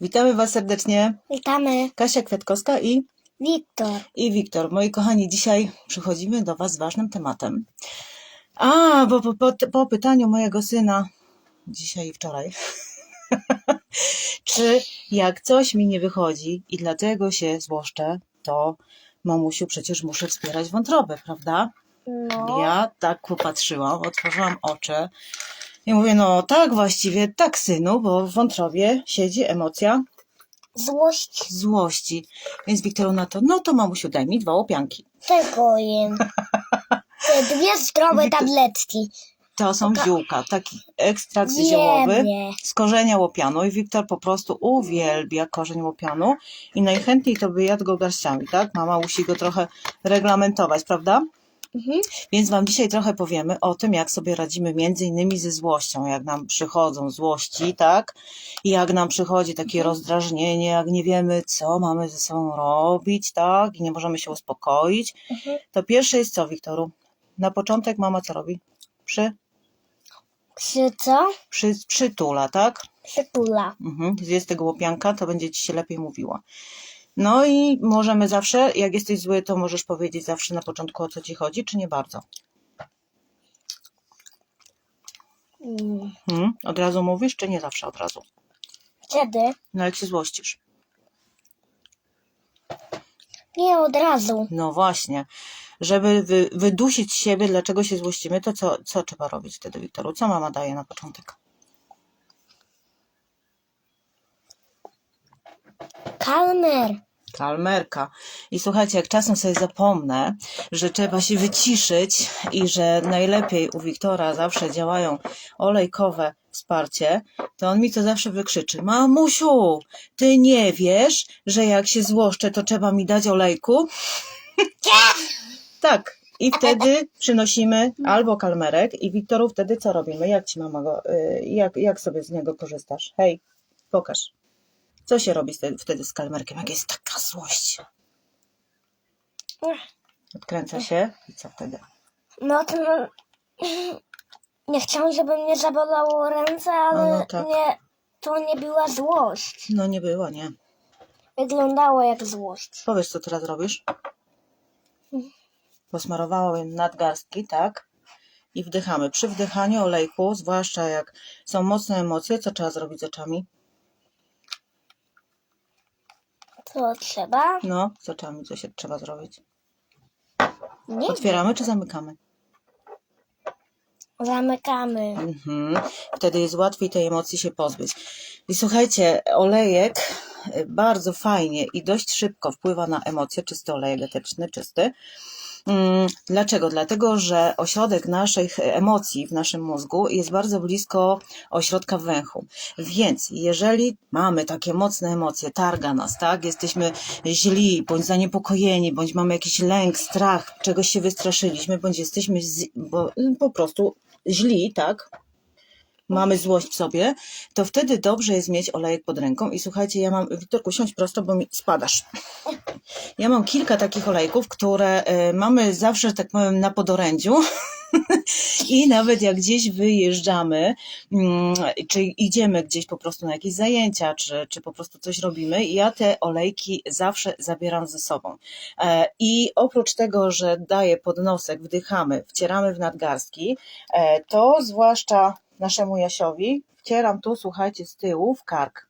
Witamy Was serdecznie. Witamy, Kasia Kwiatkowska i, Wiktor. i Wiktor. Moi kochani, dzisiaj przychodzimy do Was z ważnym tematem. A, bo po, po, po pytaniu mojego syna dzisiaj i wczoraj, czy jak coś mi nie wychodzi i dlatego się złoszczę, to mamusiu, przecież muszę wspierać wątrobę, prawda? No, Ja tak popatrzyłam, otworzyłam oczy i mówię, no tak, właściwie tak, synu, bo w wątrobie siedzi emocja złość złości. Więc Wiktoru na to, no to mamusiu, daj mi dwa łopianki. tego jem. Te dwie zdrowe tabletki. To są ziółka, taki ekstrakt Wiem, ziołowy nie. z korzenia łopianu i Wiktor po prostu uwielbia korzeń łopianu i najchętniej to by jadł go garściami, tak? Mama musi go trochę reglamentować, prawda? Mhm. Więc Wam dzisiaj trochę powiemy o tym, jak sobie radzimy między innymi ze złością, jak nam przychodzą złości, tak? I jak nam przychodzi takie rozdrażnienie, jak nie wiemy, co mamy ze sobą robić, tak? I nie możemy się uspokoić. Mhm. To pierwsze jest co, Wiktoru? Na początek mama co robi? Przy, Przy co? przy, przytula, tak? Przytula. Mhm. Zjedz tego łopianka, to będzie Ci się lepiej mówiło. No i możemy zawsze, jak jesteś zły, to możesz powiedzieć zawsze na początku o co Ci chodzi, czy nie bardzo? Mm. Hmm? Od razu mówisz, czy nie zawsze od razu? Kiedy? No jak się złościsz. Nie od razu. No właśnie. Żeby wy, wydusić siebie, dlaczego się złościmy, to co, co trzeba robić wtedy, Wiktoru? Co mama daje na początek? Kalmer. Kalmerka. I słuchajcie, jak czasem sobie zapomnę, że trzeba się wyciszyć i że najlepiej u Wiktora zawsze działają olejkowe wsparcie, to on mi to zawsze wykrzyczy. Mamusiu, ty nie wiesz, że jak się złoszczę, to trzeba mi dać olejku? tak. I wtedy przynosimy albo kalmerek i Wiktoru wtedy co robimy? Jak ci mama go, y, jak, jak sobie z niego korzystasz? Hej, pokaż. Co się robi wtedy, z kalmerkiem, jak jest taka złość? Odkręca się i co wtedy? No to no, nie chciałam, żeby mnie zabolało ręce, ale No, no tak. nie, to nie była złość. No nie było, nie. Wyglądało jak złość. Powiesz, co teraz robisz? Posmarowałem nadgarstki, tak? I wdychamy. Przy wdychaniu olejku, zwłaszcza jak są mocne emocje, co trzeba zrobić z oczami? To trzeba? No, z oczami co się trzeba zrobić? Nie Otwieramy czy zamykamy? zamykamy. Mhm. Wtedy jest łatwiej tej emocji się pozbyć. I słuchajcie, olejek y, bardzo fajnie i dość szybko wpływa na emocje, czysty olejek eteryczny, czysty. Mm, Dlaczego? Dlatego, że ośrodek naszych emocji w naszym mózgu jest bardzo blisko ośrodka węchu. Więc jeżeli mamy takie mocne emocje, targa nas, tak? Jesteśmy źli, bądź zaniepokojeni, bądź mamy jakiś lęk, strach, czegoś się wystraszyliśmy, bądź jesteśmy z, bo, po prostu źli, tak? Mamy złość w sobie, to wtedy dobrze jest mieć olejek pod ręką. I słuchajcie, ja mam, Wiktorku, siądź prosto, bo mi spadasz. Ja mam kilka takich olejków, które y, mamy zawsze, tak powiem, na podorędziu. I nawet jak gdzieś wyjeżdżamy, mm, czy idziemy gdzieś po prostu na jakieś zajęcia, czy, czy po prostu coś robimy, ja te olejki zawsze zabieram ze sobą. E, I oprócz tego, że daję pod nosek, wdychamy, wcieramy w nadgarstki, e, to zwłaszcza naszemu Jasiowi wcieram tu, słuchajcie, z tyłu w kark.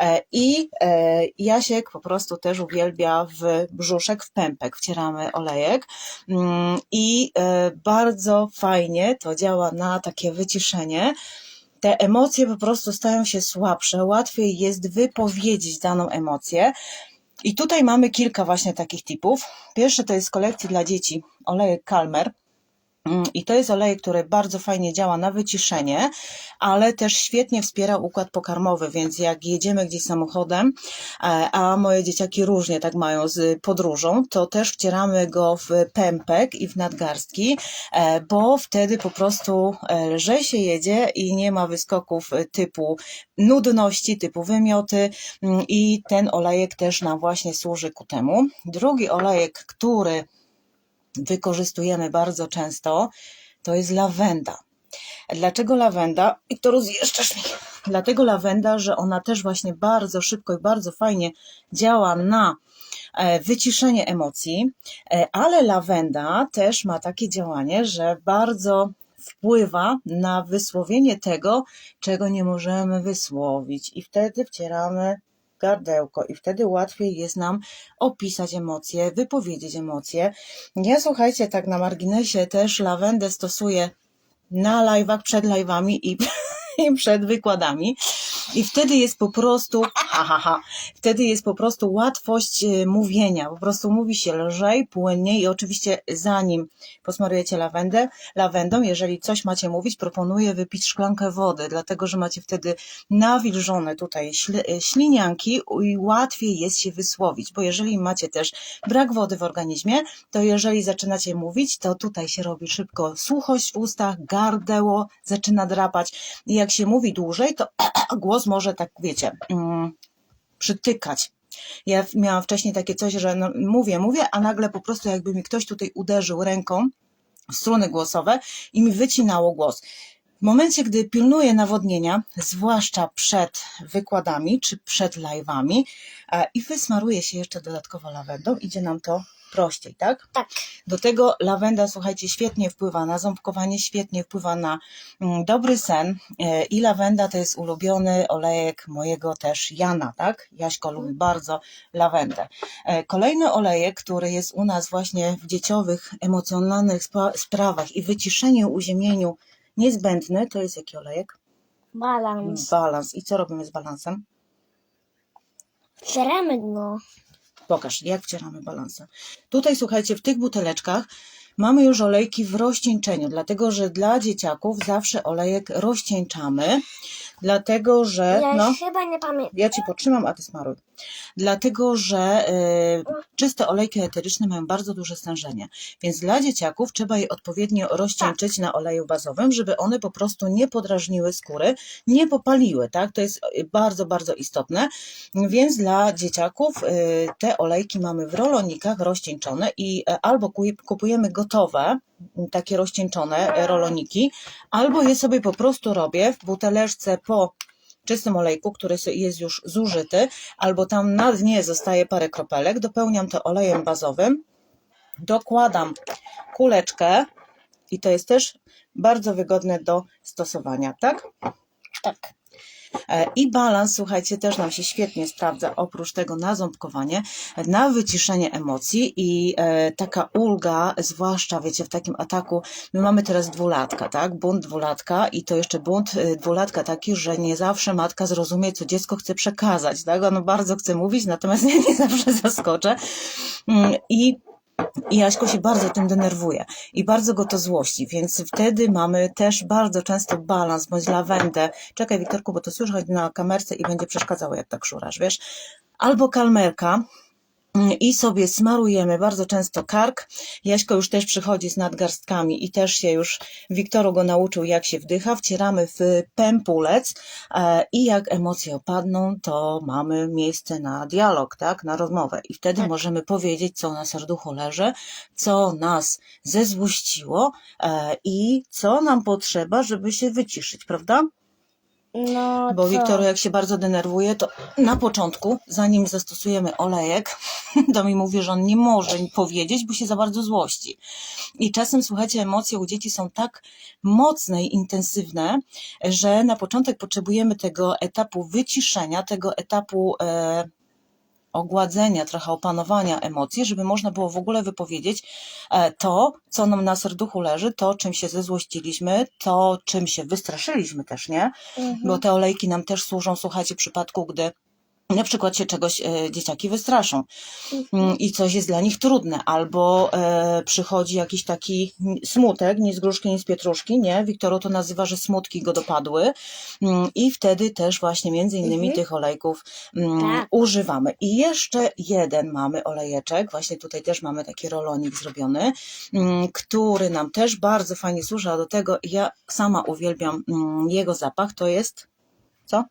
E, I e, Jasiek po prostu też uwielbia w brzuszek, w pępek wcieramy olejek Mm, i e, bardzo fajnie to działa na takie wyciszenie. Te emocje po prostu stają się słabsze, łatwiej jest wypowiedzieć daną emocję. I tutaj mamy kilka właśnie takich typów. Pierwszy to jest z kolekcji dla dzieci olejek Calmer. Mm, I to jest olejek, który bardzo fajnie działa na wyciszenie, ale też świetnie wspiera układ pokarmowy, więc jak jedziemy gdzieś samochodem, e, a moje dzieciaki różnie tak mają z podróżą, to też wcieramy go w pępek i w nadgarstki, e, bo wtedy po prostu e, lżej się jedzie i nie ma wyskoków typu nudności, typu wymioty mm, i ten olejek też nam właśnie służy ku temu. Drugi olejek, który wykorzystujemy bardzo często, to jest lawenda. Dlaczego lawenda? I to rozjeżdżasz mi. Dlatego lawenda, że ona też właśnie bardzo szybko i bardzo fajnie działa na e, wyciszenie emocji, e, ale lawenda też ma takie działanie, że bardzo wpływa na wysłowienie tego, czego nie możemy wysłowić i wtedy wcieramy gardełko i wtedy łatwiej jest nam opisać emocje, wypowiedzieć emocje. Ja słuchajcie, tak na marginesie też lawendę stosuję na live'ach, przed live'ami i, przed wykładami. I wtedy jest po prostu, ha, ha, ha, wtedy jest po prostu łatwość e, mówienia. Po prostu mówi się lżej, płynniej i oczywiście zanim posmarujecie lawendę, lawendą, jeżeli coś macie mówić, proponuję wypić szklankę wody, dlatego że macie wtedy nawilżone tutaj e, ślinianki i łatwiej jest się wysłowić, bo jeżeli macie też brak wody w organizmie, to jeżeli zaczynacie mówić, to tutaj się robi szybko suchość w ustach, gardeło zaczyna drapać i jak się mówi dłużej, to głos może tak, wiecie, mm, przytykać. Ja miałam wcześniej takie coś, że no, mówię, mówię, a nagle po prostu jakby mi ktoś tutaj uderzył ręką w struny głosowe i mi wycinało głos. W momencie, gdy pilnuję nawodnienia, zwłaszcza przed wykładami czy przed live'ami e, i wysmaruję się jeszcze dodatkowo lawendą, idzie nam to prościej, tak? Tak. Do tego lawenda, słuchajcie, świetnie wpływa na ząbkowanie, świetnie wpływa na mm, dobry sen e, i lawenda to jest ulubiony olejek mojego też Jana, tak? Jaśko lubi bardzo lawendę. E, Kolejny olejek, który jest u nas właśnie w dzieciowych, emocjonalnych sprawach i wyciszeniu, uziemieniu niezbędny, to jest jaki olejek? Balans. Balans. I co robimy z balansem? Wcieramy go. Pokaż, jak wcieramy balansem. Tutaj słuchajcie, w tych buteleczkach mamy już olejki w rozcieńczeniu, dlatego że dla dzieciaków zawsze olejek rozcieńczamy, dlatego że Ja no, chyba nie pamiętam. ja ci potrzymam, a ty smaruj. Dlatego, że y, czyste olejki eteryczne mają bardzo duże stężenie, więc dla dzieciaków trzeba je odpowiednio rozcieńczyć na oleju bazowym, żeby one po prostu nie podrażniły skóry, nie popaliły, tak? To jest y, bardzo, bardzo istotne. Więc dla dzieciaków y, te olejki mamy w rolonikach rozcieńczone i e, albo kupujemy gotowe, takie rozcieńczone e, roloniki, albo je sobie po prostu robię w buteleczce po czystym olejku, który jest już zużyty, albo tam na dnie zostaje parę kropelek, dopełniam to olejem bazowym, dokładam kuleczkę i to jest też bardzo wygodne do stosowania, tak? Tak. E, I balans, słuchajcie, też nam się świetnie sprawdza, oprócz tego na ząbkowanie, na wyciszenie emocji i e, taka ulga, zwłaszcza, wiecie, w takim ataku, my mamy teraz dwulatka, tak, bunt dwulatka i to jeszcze bunt e, dwulatka taki, że nie zawsze matka zrozumie, co dziecko chce przekazać, tak, ono bardzo chce mówić, natomiast ja nie zawsze zaskoczę. Mm, i i Jaśko się bardzo tym denerwuje i bardzo go to złości, więc wtedy mamy też bardzo często balans, bądź lawendę. Czekaj, Wiktorku, bo to słychać na kamerce i będzie przeszkadzało, jak tak szurasz, wiesz? Albo kalmerka. I sobie smarujemy bardzo często kark. Jaśko już też przychodzi z nadgarstkami i też się już Wiktoru go nauczył, jak się wdycha. Wcieramy w pępulec e, i jak emocje opadną, to mamy miejsce na dialog, tak, na rozmowę. I wtedy Tak. możemy powiedzieć, co na serduchu leży, co nas zezłościło e, i co nam potrzeba, żeby się wyciszyć, prawda? No Bo co? Wiktor, jak się bardzo denerwuje, to na początku, zanim zastosujemy olejek, to mi mówi, że on nie może powiedzieć, bo się za bardzo złości. I czasem, słuchajcie, emocje u dzieci są tak mocne i intensywne, że na początek potrzebujemy tego etapu wyciszenia, tego etapu e, ogładzenia, trochę opanowania emocji, żeby można było w ogóle wypowiedzieć e, to, co nam na serduchu leży, to, czym się zezłościliśmy, to, czym się wystraszyliśmy też, nie? Mhm. bo te olejki nam też służą, słuchajcie, w przypadku, gdy na przykład się czegoś e, dzieciaki wystraszą mm, i coś jest dla nich trudne, albo e, przychodzi jakiś taki smutek, ni z gruszki, ni z pietruszki, nie? Wiktoro to nazywa, że smutki go dopadły mm, i wtedy też właśnie między innymi Mhm. tych olejków mm, Tak. używamy. I jeszcze jeden mamy olejeczek, właśnie tutaj też mamy taki rolonik zrobiony, mm, który nam też bardzo fajnie służy, a do tego ja sama uwielbiam mm, jego zapach, to jest co?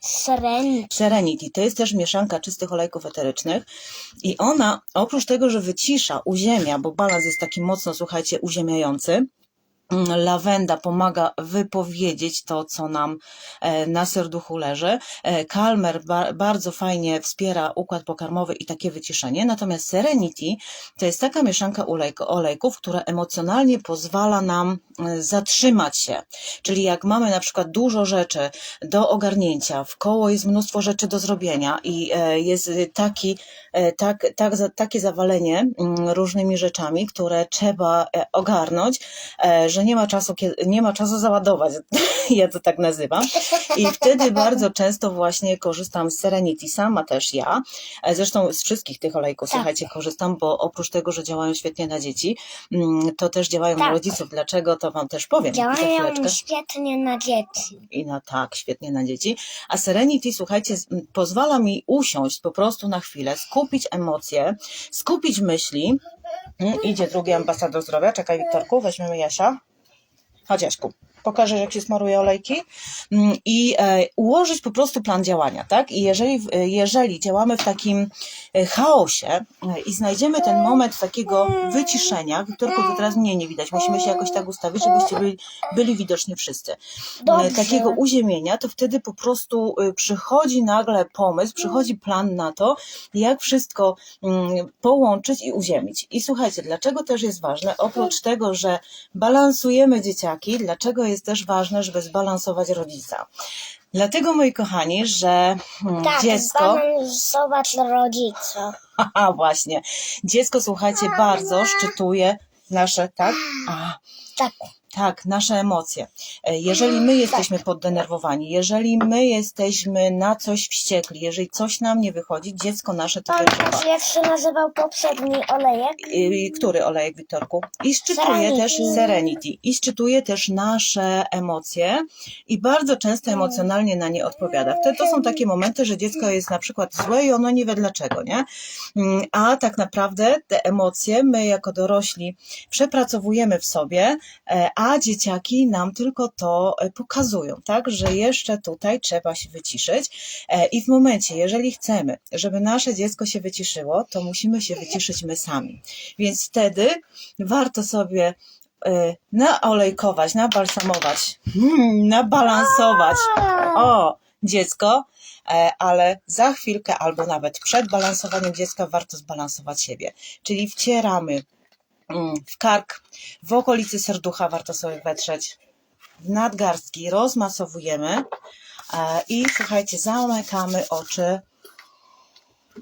Serenity. Serenity. To jest też mieszanka czystych olejków eterycznych i ona oprócz tego, że wycisza, uziemia, bo balans jest taki mocno, słuchajcie, uziemiający, Lawenda pomaga wypowiedzieć to, co nam e, na serduchu leży. E, Calmer ba bardzo fajnie wspiera układ pokarmowy i takie wyciszenie. Natomiast Serenity to jest taka mieszanka olejków, która emocjonalnie pozwala nam e, zatrzymać się. Czyli jak mamy na przykład dużo rzeczy do ogarnięcia, w koło jest mnóstwo rzeczy do zrobienia i e, jest taki, e, tak, tak, takie zawalenie mm, różnymi rzeczami, które trzeba e, ogarnąć, e, że nie ma czasu, nie ma czasu załadować. ja to tak nazywam. I wtedy bardzo często właśnie korzystam z Serenity, sama też ja. Zresztą z wszystkich tych olejków, Tak. słuchajcie, korzystam, bo oprócz tego, że działają świetnie na dzieci, mm, to też działają na Tak. rodziców. Dlaczego, to Wam też powiem Działają świetnie na dzieci. i na tak, świetnie na dzieci. A Serenity, słuchajcie, z- m, pozwala mi usiąść po prostu na chwilę, skupić emocje, skupić myśli. Mm, Idzie drugi ambasador zdrowia. Czekaj, Wiktorku, weźmiemy Jasia. Chodź, Jaśku. Pokażę, jak się smaruje olejki Mm, i e, ułożyć po prostu plan działania, tak? I jeżeli, e, jeżeli działamy w takim e, chaosie i znajdziemy ten moment takiego wyciszenia, Wiktorku, to teraz mnie nie widać, musimy się jakoś tak ustawić, żebyście byli, byli widoczni wszyscy. Dobrze. Takiego uziemienia, to wtedy po prostu przychodzi nagle pomysł, przychodzi plan na to, jak wszystko mm, połączyć i uziemić. I słuchajcie, dlaczego też jest ważne, oprócz tego, że balansujemy dzieciaki, dlaczego jest też ważne, żeby zbalansować rodzica? Dlatego, moi kochani, że mm, Tak, dziecko. zbalansować rodzica. Aha, właśnie. Dziecko, słuchajcie, bardzo szczytuje nasze, tak? A, Tak. Tak, nasze emocje. E, Jeżeli my jesteśmy poddenerwowani, jeżeli my jesteśmy na coś wściekli, jeżeli coś nam nie wychodzi, dziecko nasze to Pan wyczuwa. się nazywał poprzedni olejek? I- Który olejek, Wiktorku? I szczytuje Serenity. też Serenity. I szczytuje też nasze emocje i bardzo często emocjonalnie na nie odpowiada. Wtedy to są takie momenty, że dziecko jest na przykład złe i ono nie wie dlaczego, nie? Mm, A tak naprawdę te emocje my jako dorośli przepracowujemy w sobie, e, a dzieciaki nam tylko to e, pokazują, tak? Że jeszcze tutaj trzeba się wyciszyć E, i w momencie, jeżeli chcemy, żeby nasze dziecko się wyciszyło, to musimy się wyciszyć my sami. Więc wtedy warto sobie e, naolejkować, nabalsamować, hmm, nabalansować o dziecko, ale za chwilkę albo nawet przed balansowaniem dziecka warto zbalansować siebie. Czyli wcieramy w kark, w okolicy serducha warto sobie wetrzeć, w nadgarstki rozmasowujemy e, i słuchajcie, zamykamy oczy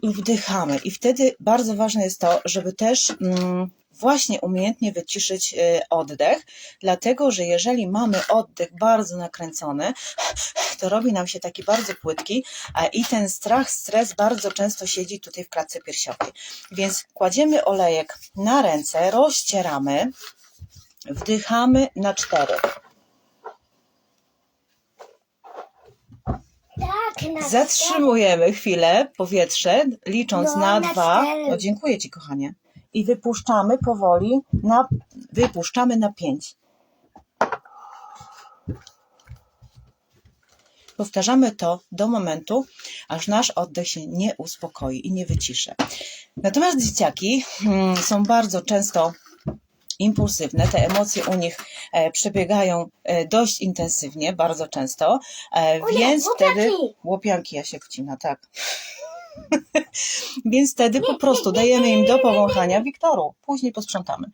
i wdychamy. I wtedy bardzo ważne jest to, żeby też mm, właśnie umiejętnie wyciszyć y, oddech, dlatego że jeżeli mamy oddech bardzo nakręcony, to robi nam się taki bardzo płytki i ten strach, stres bardzo często siedzi tutaj w klatce piersiowej. Więc kładziemy olejek na ręce, rozcieramy, wdychamy na cztery. Tak, na Zatrzymujemy chwilę powietrze, licząc No, na na dwa. cztery. O, dziękuję Ci, kochanie. I wypuszczamy powoli, na, wypuszczamy na pięć. Powtarzamy to do momentu, aż nasz oddech się nie uspokoi i nie wyciszy. Natomiast dzieciaki mm, są bardzo często impulsywne, te emocje u nich e, przebiegają e, dość intensywnie, bardzo często, e, więc wtedy łopianki. łopianki ja się wcina, tak. Więc wtedy po prostu dajemy im do powąchania, Wiktoru, później posprzątamy.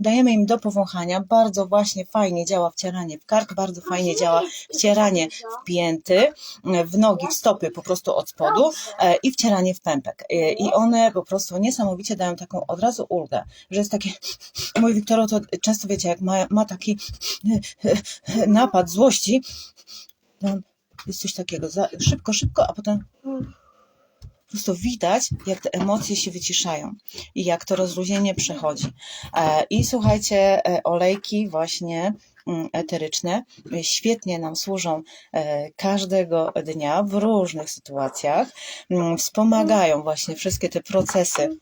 Dajemy im do powąchania, bardzo właśnie fajnie działa wcieranie w kark, bardzo fajnie działa wcieranie w pięty, w nogi, w stopy po prostu od spodu e, i wcieranie w pępek. E, I one po prostu niesamowicie dają taką od razu ulgę, że jest takie, mój Wiktoro to często wiecie, jak ma, ma taki napad złości, jest coś takiego, szybko, szybko, a potem po prostu widać, jak te emocje się wyciszają i jak to rozluźnienie przechodzi. E, I słuchajcie, e, olejki właśnie mm, eteryczne świetnie nam służą e, każdego dnia w różnych sytuacjach. Mm, Wspomagają właśnie wszystkie te procesy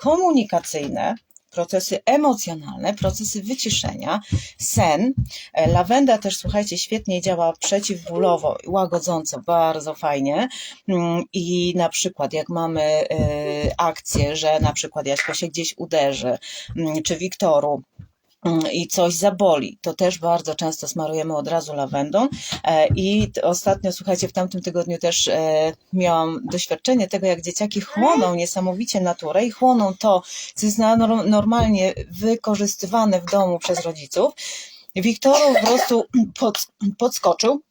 komunikacyjne, procesy emocjonalne, procesy wyciszenia, sen. E, Lawenda też, słuchajcie, świetnie działa przeciwbólowo, łagodząco, bardzo fajnie. Mm, I na przykład, jak mamy e, akcję, że na przykład Jaśka się gdzieś uderzy, mm, czy Wiktoru, i coś zaboli, to też bardzo często smarujemy od razu lawendą. E, I ostatnio, słuchajcie, w tamtym tygodniu też e, miałam doświadczenie tego, jak dzieciaki chłoną niesamowicie naturę i chłoną to, co jest normalnie wykorzystywane w domu przez rodziców. Wiktoru po prostu pod, podskoczył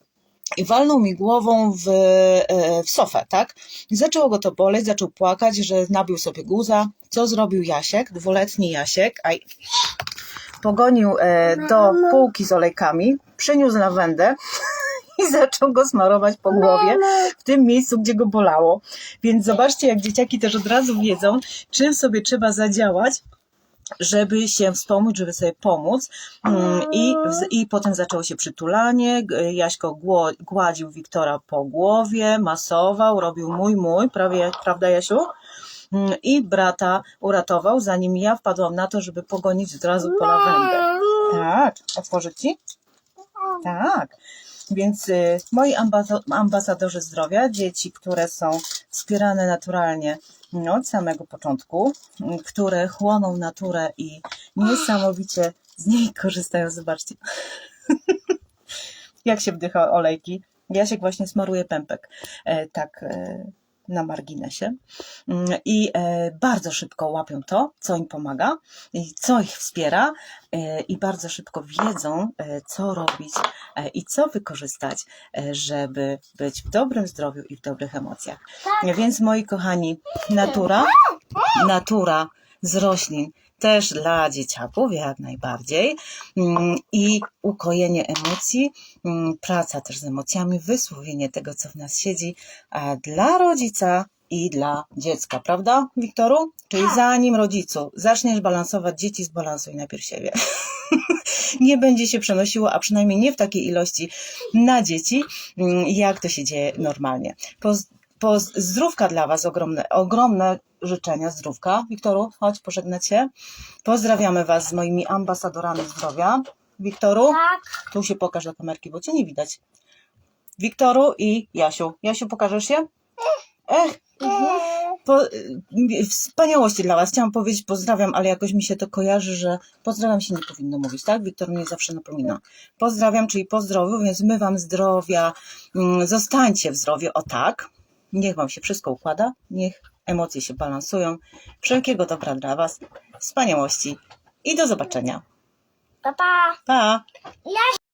i walnął mi głową w, e, w sofę, tak? I zaczęło go to boleć, zaczął płakać, że nabił sobie guza. Co zrobił Jasiek, dwuletni Jasiek? Aj, pogonił e, do półki z olejkami, przyniósł lawendę i zaczął go smarować po głowie w tym miejscu, gdzie go bolało. Więc zobaczcie, jak dzieciaki też od razu wiedzą, czym sobie trzeba zadziałać, żeby się wspomóc, żeby sobie pomóc. Mm, I, I potem zaczęło się przytulanie. Jaśko gładził Wiktora po głowie, masował, robił mój, mój, prawie, prawda, Jasiu? Mm, I brata uratował, zanim ja wpadłam na to, żeby pogonić od razu po lawendę. Tak, otworzę ci? Tak. Więc y, moi ambasadorzy zdrowia, dzieci, które są wspierane naturalnie no, od samego początku, y, które chłoną naturę i niesamowicie z niej korzystają. Zobaczcie, jak się wdycha olejki. Jasiek właśnie smaruje pępek. E, tak. E, na marginesie Mm, i e, bardzo szybko łapią to, co im pomaga, i co ich wspiera e, i bardzo szybko wiedzą, e, co robić i co wykorzystać, żeby być w dobrym zdrowiu i w dobrych emocjach. Więc moi kochani, natura, natura z roślin też dla dzieciaków jak najbardziej Mm, i ukojenie emocji, mm, praca też z emocjami, wysłowienie tego, co w nas siedzi, dla rodzica i dla dziecka, prawda, Wiktoru? Czyli zanim rodzicu zaczniesz balansować dzieci, zbalansuj najpierw siebie. nie będzie się przenosiło, a przynajmniej nie w takiej ilości na dzieci, mm, jak to się dzieje normalnie. Poz, zdrówka dla Was ogromne, ogromne życzenia zdrówka. Wiktoru, chodź pożegnać się. Pozdrawiamy Was z moimi ambasadorami zdrowia. Wiktoru, Tak. tu się pokaż do kamerki, bo Cię nie widać. Wiktoru i Jasiu. Jasiu, pokażesz się? Ech, po, y, wspaniałości dla Was. Chciałam powiedzieć pozdrawiam, ale jakoś mi się to kojarzy, że pozdrawiam się nie powinno mówić, tak? Wiktor mnie zawsze napomina. Pozdrawiam, czyli pozdrowiu, więc my Wam zdrowia, mm, zostańcie w zdrowiu, o tak. Niech Wam się wszystko układa, niech emocje się balansują. Wszelkiego dobra dla Was, wspaniałości i do zobaczenia. Pa, pa. Pa! Ja